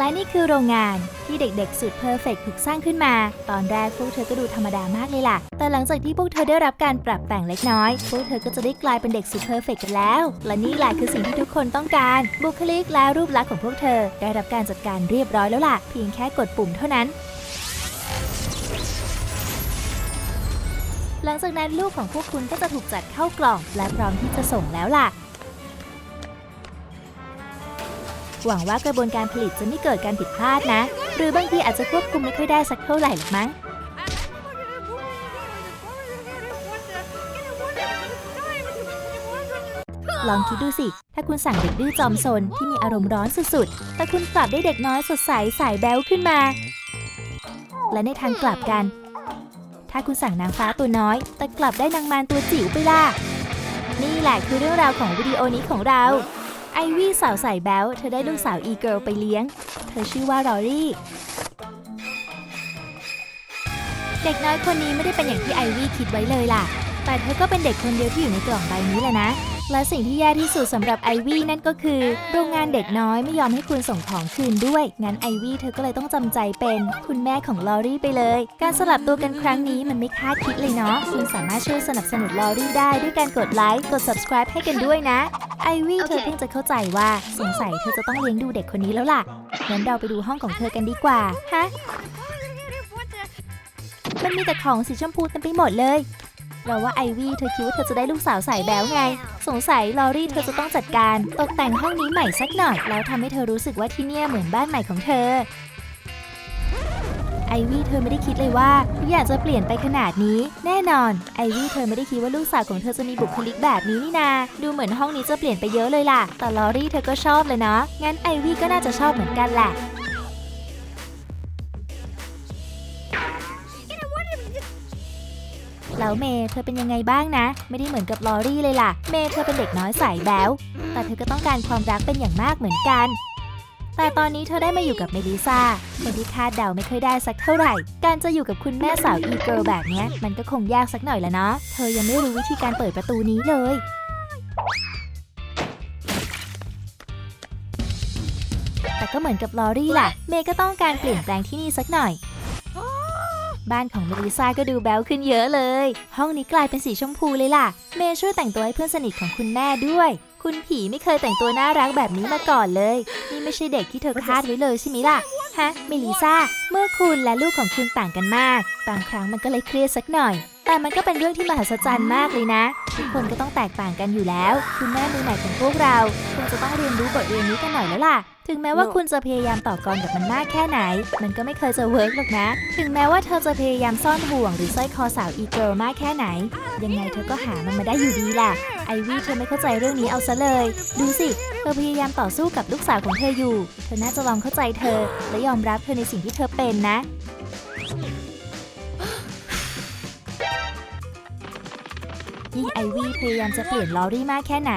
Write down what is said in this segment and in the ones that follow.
และนี่คือโรงงานที่เด็กๆ สุดเพอร์เฟกถูกสร้างขึ้นมา ตอนแรกพวกเธอก็ดูธรรมดามากเลยล่ะ แต่หลังจากที่พวกเธอได้รับการปรับแต่งเล็กน้อย พวกเธอก็จะได้กลายเป็นเด็กสุดเพอร์เฟกกันแล้ว และนี่แหละคือสิ่งที่ทุกคนต้องการ บุคลิกและรูปลักษณ์ของพวกเธอ ได้รับการจัดการเรียบร้อยแล้วล่ะ เพียงแค่กดปุ่มเท่านั้นหลังจากนั้นลูกของพวกคุณก็จะถูกจัดเข้ากล่อง และพร้อมที่จะส่งแล้วล่ะ หวังว่ากระบวนการผลิตจะไม่เกิดการผิดพลาดนะ หรือบางทีอาจจะควบคุมไม่ค่อยได้สักเท่าไหร่หรอกมั้ง ลองคิดดูสิ ถ้าคุณสั่งเด็กดื้อจอมซนที่มีอารมณ์ร้อนสุดๆ แต่คุณกลับได้เด็กน้อยสดใสสายแบ๊วขึ้นมา และในทางกลับกัน ถ้าคุณสั่งนางฟ้าตัวน้อย แต่กลับได้นางมารตัวจิ๋วไปล่ะ นี่แหละคือเรื่องราวของวิดีโอนี้ของเรา ไอวี่สาวใส่แบ๊วเธอได้ลูกสาวอีเกิลไปเลี้ยง เธอชื่อว่ารอรี่ เด็กน้อยคนนี้ไม่ได้เป็นอย่างที่ไอวี่คิดไว้เลยล่ะ แต่เธอก็เป็นเด็กคนเดียวที่อยู่ในกล่องใบนี้แหละนะ และสิ่งที่แย่ที่สุดสำหรับไอวี่นั่นก็คือ โรงงานเด็กน้อยไม่ยอมให้คุณส่งของคืนด้วย งั้นไอวี่เธอก็เลยต้องจำใจเป็น คุณแม่ของลอรี่ไปเลย การสลับตัวกันครั้งนี้มันไม่คาดคิดเลยเนาะคุณสามารถช่วยสนับสนุนลอรี่ได้ด้วยการกดไลค์กด subscribe ให้กันด้วยนะไอวี่เธอเพิ่งจะเข้าใจว่าสงสัยเธอจะต้องเลี้ยงดูเด็กคนนี้แล้วล่ะงั้นเราไปดูห้องของเธอกันดีกว่าฮะมันมีแต่ของสีชมพูเต็มไปหมดเลย เราว่าไอวี่เธอคิดว่าเธอจะได้ลูกสาวสายแบ๊วไง สงสัยลอรี่เธอจะต้องจัดการ ตกแต่งห้องนี้ใหม่สักหน่อยแล้วทำให้เธอรู้สึกว่าที่เนี่ยเหมือนบ้านใหม่ของเธอ ไอวี่เธอไม่ได้คิดเลยว่าทุกอย่างจะเปลี่ยนไปขนาดนี้ แน่นอน ไอวี่เธอไม่ได้คิดว่าลูกสาวของเธอจะมีบุคลิกแบบนี้นี่นา ดูเหมือนห้องนี้จะเปลี่ยนไปเยอะเลยล่ะ แต่ลอรี่เธอก็ชอบเลยเนาะงั้นไอวี่ก็น่าจะชอบเหมือนกันแหละ แล้วเมย์เธอเป็นยังไงบ้างนะ ไม่ได้เหมือนกับลอรี่เลยล่ะ เมย์เธอเป็นเด็กน้อยสายแบ๊วแต่เธอก็ต้องการความรักเป็นอย่างมากเหมือนกัน แต่ตอนนี้เธอได้มาอยู่กับเมลิซาคนที่คาดเดาไม่ค่อยได้สักเท่าไหร่ การจะอยู่กับคุณแม่สาวอีเกิลแบบนี้มันก็คงยากสักหน่อยละเนาะเธอยังไม่รู้วิธีการเปิดประตูนี้เลยแต่ก็เหมือนกับลอรี่แหละ เมย์ก็ต้องการเปลี่ยนแปลงที่นี่สักหน่อย บ้านของเมลิซาก็ดูแบ๊วขึ้นเยอะเลย ห้องนี้กลายเป็นสีชมพูเลยล่ะ เมย์ช่วยแต่งตัวให้เพื่อนสนิทของคุณแม่ด้วย คุณผีไม่เคยแต่งตัวน่ารักแบบนี้มาก่อนเลย นี่ไม่ใช่เด็กที่เธอคาดไว้เลยใช่ไหมล่ะ ฮะ เมลิซาเมื่อคุณและลูกของคุณต่างกันมาก บางครั้งมันก็เลยเครียดสักหน่อยแต่มันก็เป็นเรื่องที่มหัศจรรย์มากเลยนะ ทุกคนก็ต้องแตกต่างกันอยู่แล้ว คุณแม่มือใหม่ของพวกเราคงจะต้องเรียนรู้บทเรียนนี้กันหน่อยแล้วล่ะ ถึงแม้ว่าคุณจะพยายามต่อกรกับมันมากแค่ไหน มันก็ไม่เคยจะเวิร์กหรอกนะ ถึงแม้ว่าเธอจะพยายามซ่อนห่วงหรือสร้อยคอสาวอีเกิลมากแค่ไหน ยังไงเธอก็หามันมาได้อยู่ดีแหละไอวี่เธอไม่เข้าใจเรื่องนี้เอาซะเลย ดูสิ เธอพยายามต่อสู้กับลูกสาวของเธออยู่ เธอน่าจะลองเข้าใจเธอ และยอมรับเธอในสิ่งที่เธอเป็นนะ ยิ่งไอวี่พยายามจะเปลี่ยนลอรี่มากแค่ไหน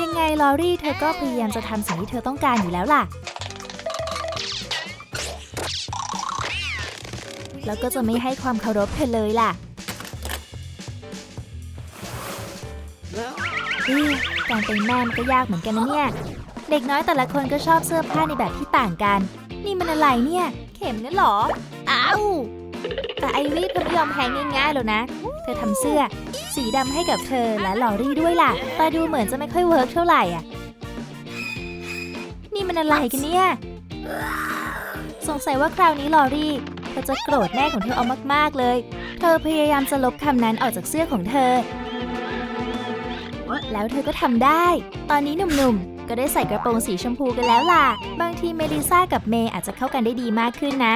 ยังไงลอรี่เธอก็พยายามจะทำสิ่งที่เธอต้องการอยู่แล้วล่ะ แล้วก็จะไม่ให้ความเคารพเธอเลยล่ะนี่การเป็นแม่ก็ยากเหมือนกันนะเนี่ย เด็กน้อยแต่ละคนก็ชอบเสื้อผ้าในแบบที่ต่างกัน นี่มันอะไรเนี่ย เข็มนั่นหรอ อ้าว แต่ไอวี่เธอไม่ยอมแพ้ง่ายๆหรอกนะ เธอทำเสื้อ สีดำให้กับเธอและลอรี่ด้วยล่ะ แต่ดูเหมือนจะไม่ค่อยเวิร์กเท่าไหร่อะ นี่มันอะไรกันเนี่ย สงสัยว่าคราวนี้ลอรี่เธอจะโกรธแม่ของเธอเอามากๆเลย เธอพยายามจะลบคำนั้นออกจากเสื้อของเธอ แล้วเธอก็ทำได้ ตอนนี้หนุ่มๆ ก็ได้ใส่กระโปรงสีชมพูกันแล้วล่ะ บางทีเมลิซ่ากับเมย์อาจจะเข้ากันได้ดีมากขึ้นนะ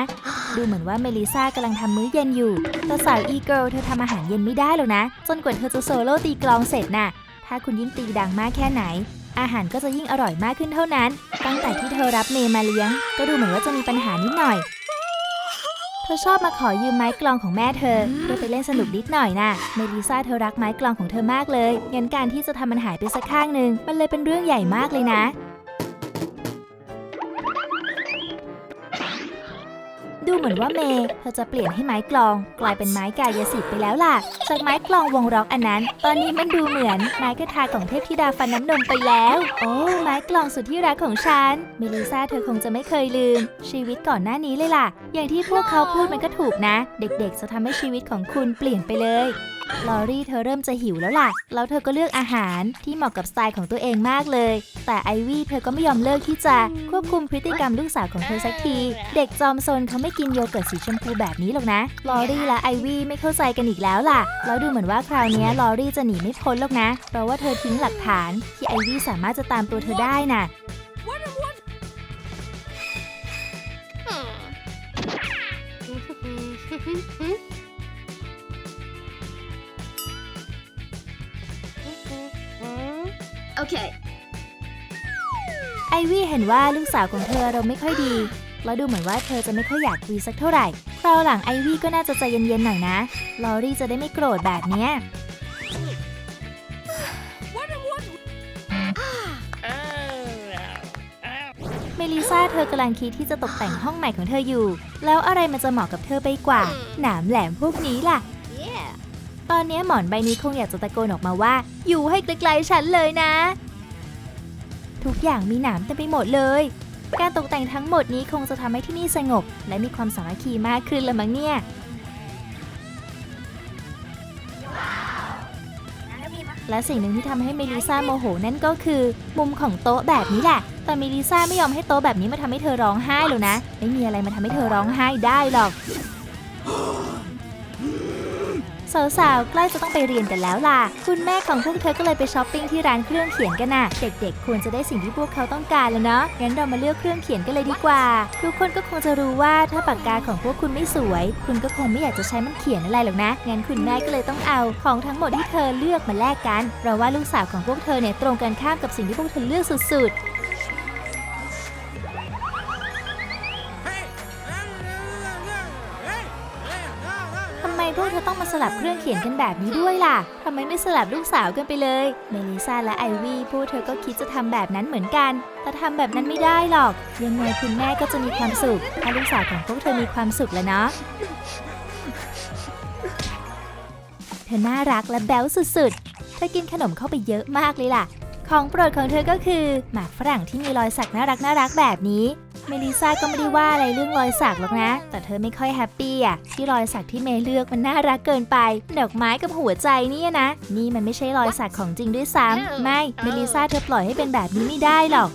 ดูเหมือนว่าเมลิซ่ากำลังทำมื้อเย็นอยู่ แต่สาวอีเกิลเธอทำอาหารเย็นไม่ได้หรอกนะ จนกว่าเธอจะโซโล่ตีกลองเสร็จน่ะ ถ้าคุณยิ่งตีดังมากแค่ไหน อาหารก็จะยิ่งอร่อยมากขึ้นเท่านั้น ตั้งแต่ที่เธอรับเมย์มาเลี้ยง ก็ดูเหมือนว่าจะมีปัญหานิดหน่อย เธอชอบมาขอยืมไม้กลองของแม่เธอ เพื่อไปเล่นสนุกนิดหน่อยน่ะเมลิซาเธอรักไม้กลองของเธอมากเลยงั้นการที่จะทำมันหายไปสักข้างหนึ่งมันเลยเป็นเรื่องใหญ่มากเลยนะ เหมือนว่าเมย์เธอจะเปลี่ยนให้ไม้กลอง กลายเป็นไม้กายสิทธิ์ไปแล้วล่ะ จากไม้กลองวงร็อกอันนั้น ตอนนี้มันดูเหมือนไม้กระทาของเทพธิดาฟันน้ำนมไปแล้ว โอ้ ไม้กลองสุดที่รักของฉัน เมลิซาเธอคงจะไม่เคยลืม ชีวิตก่อนหน้านี้เลยล่ะ อย่างที่พวกเขาพูดมันก็ถูกนะ เด็กๆจะทำให้ชีวิตของคุณเปลี่ยนไปเลย ลอรี่เธอเริ่มจะหิวแล้วล่ะ แล้วเธอก็เลือกอาหารที่เหมาะกับสไตล์ของตัวเองมากเลย แต่ไอวี่เธอก็ไม่ยอมเลิกที่จะควบคุมพฤติกรรมลูกสาวของเธอสักที เด็กจอมซนเขาไม่กินโยเกิร์ตสีชมพูแบบนี้หรอกนะ ลอรี่และไอวี่ไม่เข้าใจกันอีกแล้วล่ะ แล้วดูเหมือนว่าคราวนี้ลอรี่จะหนีไม่พ้นหรอกนะ เพราะว่าเธอทิ้งหลักฐานที่ไอวี่สามารถจะตามตัวเธอได้น่ะ Okay. ไอวี่เห็นว่าลูกสาวของเธอเราไม่ค่อยดี แล้วดูเหมือนว่าเธอจะไม่ค่อยอยากคุยสักเท่าไหร่คราวหลังไอวี่ก็น่าจะใจเย็นๆหน่อยนะ ลอรี่จะได้ไม่โกรธแบบเนี้ย เมลิซาเธอกำลังคิดที่จะตกแต่งห้องใหม่ของเธออยู่ แล้วอะไรมันจะเหมาะกับเธอไปกว่า หนามแหลมพวกนี้ล่ะ อนนี้หมอนใบนี้คงอยากจะตะโกนออกมาว่า อยู่ให้ไกลๆฉันเลยนะ ทุกอย่างมีหนามเต็มไปหมดเลย การตกแต่งทั้งหมดนี้คงจะทำให้ที่นี่สงบ และมีความสามัคคีมากขึ้นละมั้งเนี่ยและสิ่งหนึ่งที่ทำให้เมลิซ่าโมโหนั่นก็คือ มุมของโต๊ะแบบนี้แหละ แต่เมลิซ่าไม่ยอมให้โต๊ะแบบนี้มาทำให้เธอร้องไห้หรอกนะ ไม่มีอะไรมาทำให้เธอร้องไห้ได้หรอก สาวๆ ใกล้จะต้องไปเรียนกันแล้วล่ะ คุณแม่ของพวกเธอก็เลยไปช้อปปิ้งที่ร้านเครื่องเขียนกันน่ะเด็กๆ ควรจะได้สิ่งที่พวกเขาต้องการแล้วเนาะ งั้นเรามาเลือกเครื่องเขียนกันเลยดีกว่า ทุกคนก็คงจะรู้ว่าถ้าปากกาของพวกคุณไม่สวย คุณก็คงไม่อยากจะใช้มันเขียนอะไรหรอกนะ งั้นคุณแม่ก็เลยต้องเอาของทั้งหมดที่เธอเลือกมาแลกกัน เพราะว่าลูกสาวของพวกเธอเนี่ยตรงกันข้ามกับสิ่งที่พวกเธอเลือกสุดๆ พวกเธอต้องมาสลับเครื่องเขียนกันแบบนี้ด้วยล่ะทำไมไม่สลับลูกสาวกันไปเลย เมลิซาและไอวี่พวกเธอก็คิดจะทำแบบนั้นเหมือนกัน แต่ทำแบบนั้นไม่ได้หรอก ยังไงคุณแม่ก็จะมีความสุข ถ้าลูกสาวของพวกเธอมีความสุขแล้วเนาะเธอน่ารักและแบ๊วสุดๆ เธอกินขนมเข้าไปเยอะมากเลยล่ะ ของโปรดของเธอก็คือ หมากฝรั่งที่มีรอยสักน่ารักน่ารักแบบนี้ เมลิซาก็ไม่ได้ว่าอะไรเรื่องรอยสักหรอกนะ แต่เธอไม่ค่อยแฮปปี้อะที่รอยสักที่เมย์เลือกมันน่ารักเกินไป ดอกไม้กับหัวใจเนี่ยนะ นี่มันไม่ใช่รอยสักของจริงด้วยซ้ำไม่ เมลิซาเธอปล่อยให้เป็นแบบนี้ไม่ได้หรอก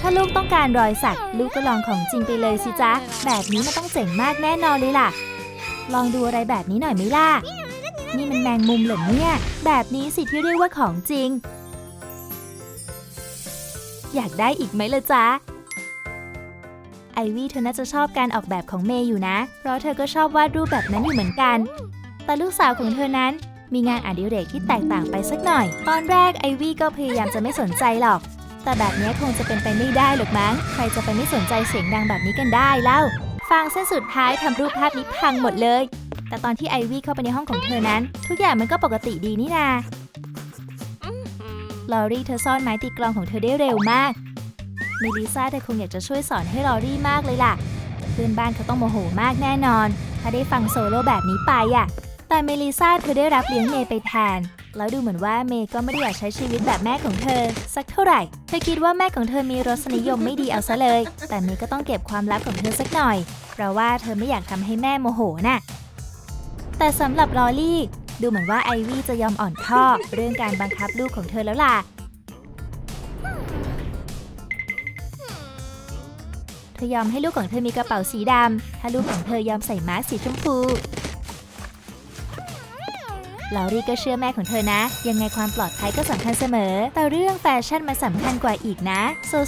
ถ้าลูกต้องการรอยสัก ลูกก็ลองของจริงไปเลยสิจ๊ะ แบบนี้มันต้องเจ๋งมากแน่นอนเลยล่ะ ลองดูอะไรแบบนี้หน่อยไหมล่ะ นี่มันแมงมุมเหรอเนี่ย แบบนี้สิที่เรียกว่าของจริง อยากได้อีกไหมล่ะจ๊ะ ไอวี่เธอน่าจะชอบการออกแบบของเมย์อยู่นะ เพราะเธอก็ชอบวาดรูปแบบนั้นอยู่เหมือนกัน แต่ลูกสาวของเธอนั้นมีงานอดิเรกที่แตกต่างไปสักหน่อย ตอนแรกไอวี่ก็พยายามจะไม่สนใจหรอก แต่แบบนี้คงจะเป็นไปไม่ได้หรอกมั้ง ใครจะไปไม่สนใจเสียงดังแบบนี้กันได้เล่าฟางเส้นสุดท้ายทำรูปภาพนี้พังหมดเลย แต่ตอนที่ไอวี่เข้าไปในห้องของเธอนั้น ทุกอย่างมันก็ปกติดีนี่นาลอรี่เธอซ่อนไม้ตีกลองของเธอได้เร็วมากเมลิซาเธอคงอยากจะช่วยสอนให้ลอรี่มากเลยล่ะ เพื่อนบ้านเขาต้องโมโหมากแน่นอน ถ้าได้ฟังโซโล่แบบนี้ไปอะ แต่เมลิซาเธอได้รับเลี้ยงเมย์ไปแทน แล้วดูเหมือนว่าเมย์ก็ไม่ได้อยากใช้ชีวิตแบบแม่ของเธอ สักเท่าไหร่ เธอคิดว่าแม่ของเธอมีรสนิยมไม่ดีเอาซะเลย แต่เมย์ก็ต้องเก็บความลับของเธอสักหน่อย เพราะว่าเธอไม่อยากทำให้แม่โมโหน่ะ แต่สำหรับลอลี่ ดูเหมือนว่าไอวี่จะยอมอ่อนข้อ เรื่องการบังคับลูกของเธอแล้วล่ะ เธอยอมให้ลูกของเธอมีกระเป๋าสีดำถ้าลูกของเธอยอมใส่มาสีชมพู ลอรี่ก็เชื่อแม่ของเธอนะ ยังไงความปลอดภัยก็สำคัญเสมอ แต่เรื่องแฟชั่นมันสำคัญกว่าอีกนะ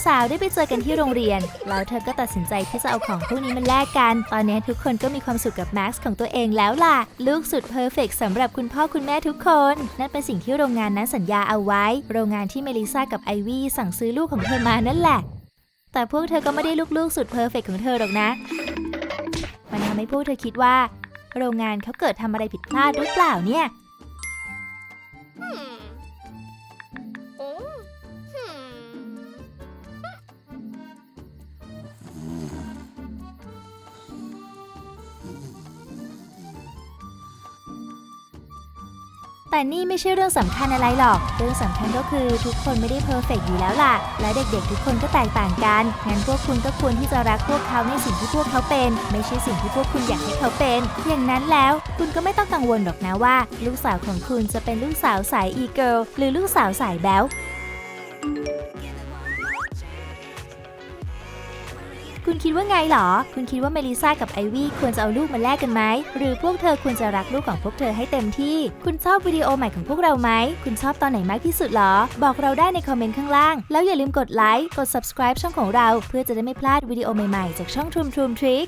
สาวๆได้ไปเจอกันที่โรงเรียน แล้วเธอก็ตัดสินใจที่จะเอาของพวกนี้มาแลกกัน ตอนนี้ทุกคนก็มีความสุขกับแมาสก์ของตัวเองแล้วล่ะ ลูกสุดเพอร์เฟกสำหรับคุณพ่อคุณแม่ทุกคน นั่นเป็นสิ่งที่โรงงานนั้นสัญญาเอาไว้ โรงงานที่เมลิซากับไอวี่สั่งซื้อลูกของเธอมานั่นแหละ แต่พวกเธอก็ไม่ได้ลูกๆสุดเพอร์เฟกของเธอหรอกนะ มันทำให้พวกเธอคิดว่า โรงงานเขาเกิดทำอะไรผิดพลาดหรือเปล่าเนี่ย แต่นี่ไม่ใช่เรื่องสำคัญอะไรหรอก เรื่องสำคัญก็คือทุกคนไม่ได้เพอร์เฟกอยู่แล้วล่ะ และเด็กๆ ทุกคนก็แตกต่างกัน งั้นพวกคุณก็ควรที่จะรักพวกเขาในสิ่งที่พวกเขาเป็น ไม่ใช่สิ่งที่พวกคุณอยากให้เขาเป็น อย่างนั้นแล้วคุณก็ไม่ต้องกังวลหรอกนะว่า ลูกสาวของคุณจะเป็นลูกสาวสายอีเกิลหรือลูกสาวสายแบ๊ว คุณคิดว่าไงหรอ คุณคิดว่าเมลิซากับไอวี่ควรจะเอาลูกมาแลกกันไหม หรือพวกเธอควรจะรักลูกของพวกเธอให้เต็มที่ คุณชอบวิดีโอใหม่ของพวกเราไหม คุณชอบตอนไหนมากที่สุดหรอ บอกเราได้ในคอมเมนต์ข้างล่าง แล้วอย่าลืมกดไลค์ กด subscribe ช่องของเรา เพื่อจะได้ไม่พลาดวิดีโอใหม่ๆ จากช่อง Troom Troom Trick